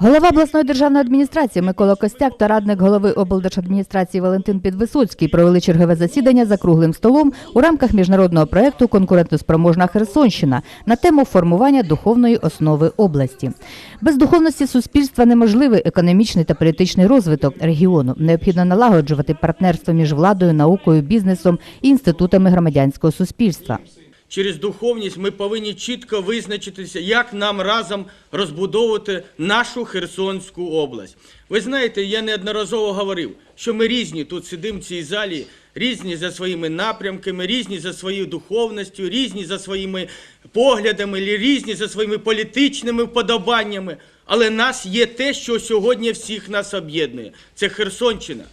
Голова обласної державної адміністрації Микола Костяк та радник голови облдержадміністрації Валентин Підвисоцький провели чергове засідання за круглим столом у рамках міжнародного проекту Конкурентоспроможна Херсонщина на тему формування духовної основи області. Без духовності суспільства неможливий економічний та політичний розвиток регіону. Необхідно налагоджувати партнерство між владою, наукою, бізнесом і інститутами громадянського суспільства. Через духовність ми повинні чітко визначитися, як нам разом розбудовувати нашу Херсонську область. Ви знаєте, я неодноразово говорив, що ми різні тут сидимо в цій залі, різні за своїми напрямками, різні за своєю духовністю, різні за своїми поглядами, різні за своїми політичними вподобаннями. Але нас є те, що сьогодні всіх нас об'єднує. Це Херсонщина.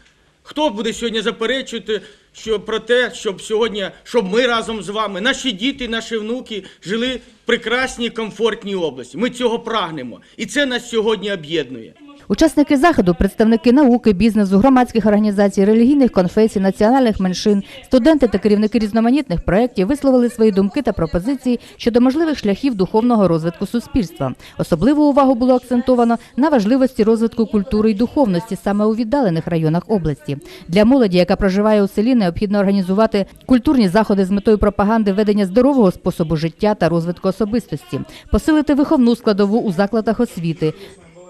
Хто буде сьогодні заперечувати що про те, щоб сьогодні, щоб ми разом з вами, наші діти, наші внуки жили в прекрасній, комфортній області. Ми цього прагнемо, і це нас сьогодні об'єднує. Учасники заходу, представники науки, бізнесу, громадських організацій, релігійних конфесій, національних меншин, студенти та керівники різноманітних проєктів висловили свої думки та пропозиції щодо можливих шляхів духовного розвитку суспільства. Особливу увагу було акцентовано на важливості розвитку культури і духовності саме у віддалених районах області. Для молоді, яка проживає у селі, необхідно організувати культурні заходи з метою пропаганди ведення здорового способу життя та розвитку особистості, посилити виховну складову у закладах освіти,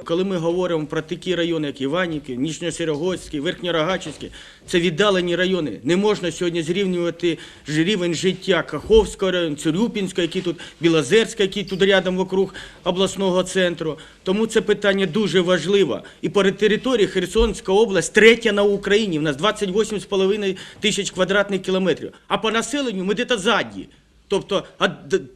Коли ми говоримо про такі райони, як Іванівки, Верхньорогачівський, це віддалені райони. Не можна сьогодні зрівнювати рівень життя Каховського району, Цюрюпінського, який тут Білозерська, який тут рядом вокруг обласного центру. Тому це питання дуже важливе. І по території Херсонська область третя на Україні. У нас 28,5 тисяч квадратних кілометрів. А по населенню ми десь ззаді. Тобто,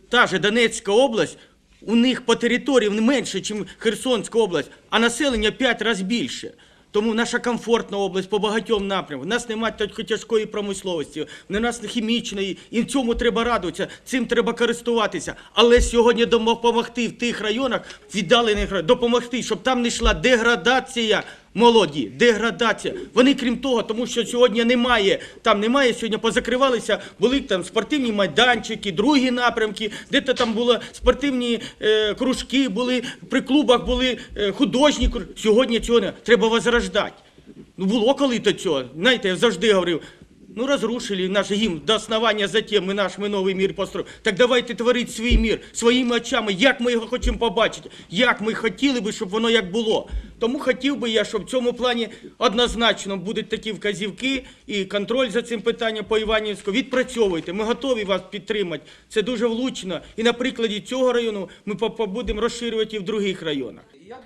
та же Донецька область у них по території менше, ніж Херсонська область, а населення 5 разів більше. Тому наша комфортна область по багатьом напрямкам. У нас немає тяжкої промисловості, у нас хімічної, і в цьому треба радуватися, цим треба користуватися. Але сьогодні допомогти в тих районах, віддалених допомогти, щоб там не йшла деградація молоді, деградація. Вони крім того, тому що сьогодні немає, там немає, сьогодні позакривалися, були там спортивні майданчики, другі напрямки, де то там були спортивні е, кружки, були при клубах були е, художні кружки. Сьогодні цього не треба возрождати. Ну було коли-то цього. Знаєте, я завжди говорив. Ну, разрушили наш гімн до основання затем, ми наш ми новий мір построїли. Так давайте творити свій мір своїми очами, як ми його хочемо побачити, як ми хотіли би, щоб воно як було. Тому хотів би я, щоб в цьому плані однозначно будуть такі вказівки і контроль за цим питанням по Іванівську. Відпрацьовуйте, ми готові вас підтримати. Це дуже влучно. І на прикладі цього району ми будемо розширювати і в других районах.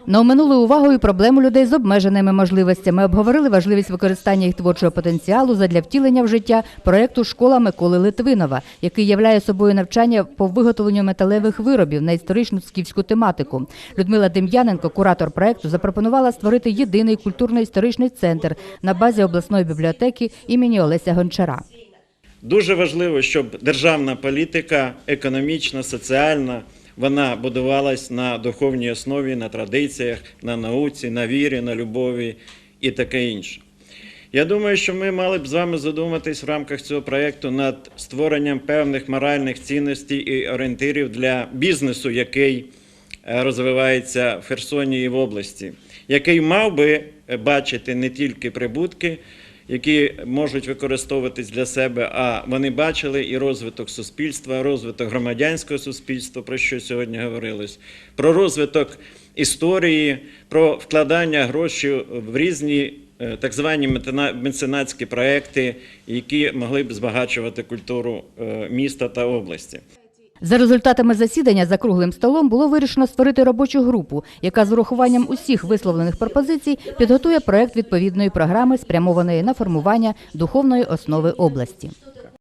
Не оминули увагою проблему людей з обмеженими можливостями. Обговорили важливість використання їх творчого потенціалу задля втілення в життя проєкту Школа Миколи Литвинова, який являє собою навчання по виготовленню металевих виробів на історичну скіфську тематику. Людмила Дем'яненко, куратор проєкту, запропонувала створити єдиний культурно-історичний центр на базі обласної бібліотеки імені Олеся Гончара. Дуже важливо, щоб державна політика, економічна, соціальна, вона будувалась на духовній основі, на традиціях, на науці, на вірі, на любові і таке інше. Я думаю, що ми мали б з вами задуматись в рамках цього проєкту над створенням певних моральних цінностей і орієнтирів для бізнесу, який розвивається в Херсоні і в області, який мав би е, бачити не тільки прибутки, які можуть використовуватись для себе, а вони бачили і розвиток суспільства, розвиток громадянського суспільства, про що сьогодні говорилось, про розвиток історії, про вкладання грошей в різні е, так звані меценатські проекти, які могли б збагачувати культуру е, міста та області. За результатами засідання за круглим столом було вирішено створити робочу групу, яка з урахуванням усіх висловлених пропозицій підготує проект відповідної програми, спрямованої на формування духовної основи області.